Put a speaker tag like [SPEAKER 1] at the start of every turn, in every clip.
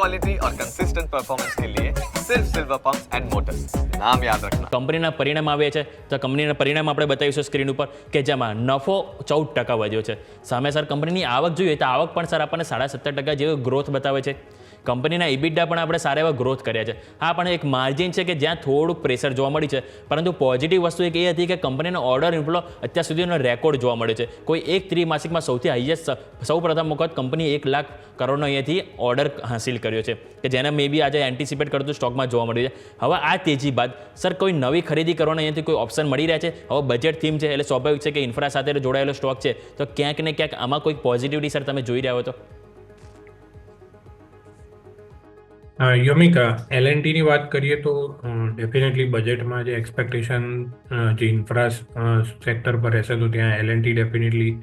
[SPEAKER 1] Quality और consistent performance के लिए सिर्फ सिल्वर पंप्स एंड मोटर्स नाम याद रखना
[SPEAKER 2] કંપનીના પરિણામ આવ્યા છે તો કંપનીના પરિણામ આપણે બતાવીશું સ્ક્રીન ઉપર કે જેમાં નફો ચૌદ ટકા વધ્યો છે સામે સર કંપનીની આવક જોઈએ તો આવક પણ સર આપણને સાડા સત્તર ટકા જેવો ગ્રોથ બતાવે છે કંપનીના ઇબિડા પણ આપણે સારા એવા ગ્રોથ કર્યા છે. હા, પણ એક માર્જિન છે કે જ્યાં થોડુંક પ્રેશર જોવા મળી છે. પરંતુ પોઝિટિવ વસ્તુ એક એ હતી કે કંપનીનો ઓર્ડર ઇન્ફ્લો અત્યાર સુધીનો રેકોર્ડ જોવા મળે છે. કોઈ એક ત્રિમાસિકમાં સૌથી હાઈએસ્ટ સૌ પ્રથમ વખત કંપની એક લાખ કરોડનો અહીંયાથી ઓર્ડર હાંસિલ કર્યો છે. કે જેને મે બી આજે એન્ટિસિપેટ કરતું સ્ટોકમાં જોવા મળ્યું છે. હવે આ તેજી બાદ સર, કોઈ નવી ખરીદી કરવાનો અહીંયાથી કોઈ ઓપ્શન મળી રહ્યા છે? હવે બજેટ થીમ છે એટલે સ્વાભાવિક છે કે ઇન્ફ્રા સાથે જોડાયેલો સ્ટોક છે. તો ક્યાંક ને ક્યાંક આમાં કોઈ પોઝિટિવિટી સર તમે જોઈ રહ્યા હો તો?
[SPEAKER 3] યમિક એલએનટીની વાત કરીએ તો ડેફિનેટલી બજેટમાં જે એક્સપેક્ટેશન જે ઇન્ફ્રા સેક્ટર પર રહેશે તો ત્યાં એલએનટી ડેફિનેટલી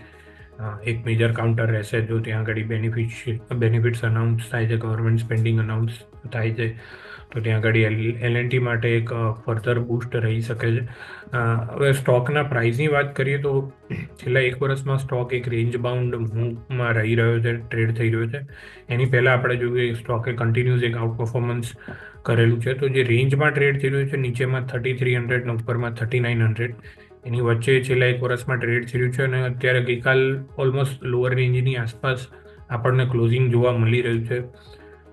[SPEAKER 3] એક મેજર કાઉન્ટર રહેશે જો ત્યાં આગળ બેનિફિટ બેનિફિટ્સ અનાઉન્સ થાય છે ગવર્મેન્ટ સ્પેન્ડિંગ અનાઉન્સ થાય છે. તો ત્યાં આગળ એલએનટી માટે એક ફર્ધર બૂસ્ટ રહી શકે છે. હવે સ્ટોકના પ્રાઇસની વાત કરીએ તો છેલ્લા એક વર્ષમાં સ્ટોક એક રેન્જ બાઉન્ડ મૂવમાં રહી રહ્યો છે ટ્રેડ થઈ રહ્યો છે. એની પહેલાં આપણે કે સ્ટોકે કન્ટિન્યુઅસ એક આઉટ પરફોર્મન્સ કરેલું છે. તો જે રેન્જમાં ટ્રેડ થઈ રહ્યું છે, નીચેમાં થર્ટી થ્રી હંડ્રેડ અને ઉપરમાં થર્ટી નાઇન હંડ્રેડ એની વચ્ચે છેલ્લા એક વર્ષમાં ટ્રેડ થઈ રહ્યું છે અને અત્યારે ગઈકાલ ઓલમોસ્ટ લોઅર રેન્જની આસપાસ આપણને ક્લોઝિંગ જોવા મળી રહ્યું છે.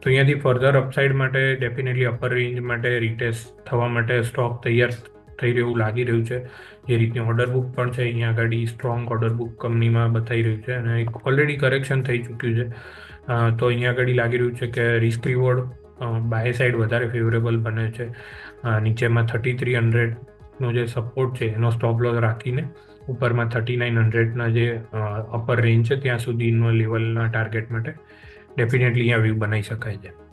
[SPEAKER 3] તો અહીંયાથી ફર્ધર અપસાઇડ માટે ડેફિનેટલી અપર રેન્જ માટે રિટેસ્ટ થવા માટે સ્ટોક તૈયાર થઈ રહ્યું લાગી રહ્યું છે. જે રીતની ઓર્ડર બુક પણ છે, અહીંયા આગળ સ્ટ્રોંગ ઓર્ડર બુક કંપનીમાં બતાવી રહ્યું છે અને એક ઓલરેડી કરેક્શન થઈ ચૂક્યું છે. તો અહીંયા આગળ લાગી રહ્યું છે કે રિસ્ક રિવોર્ડ બાય સાઈડ વધારે ફેવરેબલ બને છે. નીચેમાં થર્ટી થ્રી હંડ્રેડનો જે સપોર્ટ છે, એનો સ્ટોપ લોસ રાખીને ઉપરમાં થર્ટી નાઇન હંડ્રેડના જે અપર રેન્જ છે, ત્યાં સુધીનો લેવલના ટાર્ગેટ માટે ડેફિનેટલી અહીંયા વ્યૂ બનાવી શકાય છે.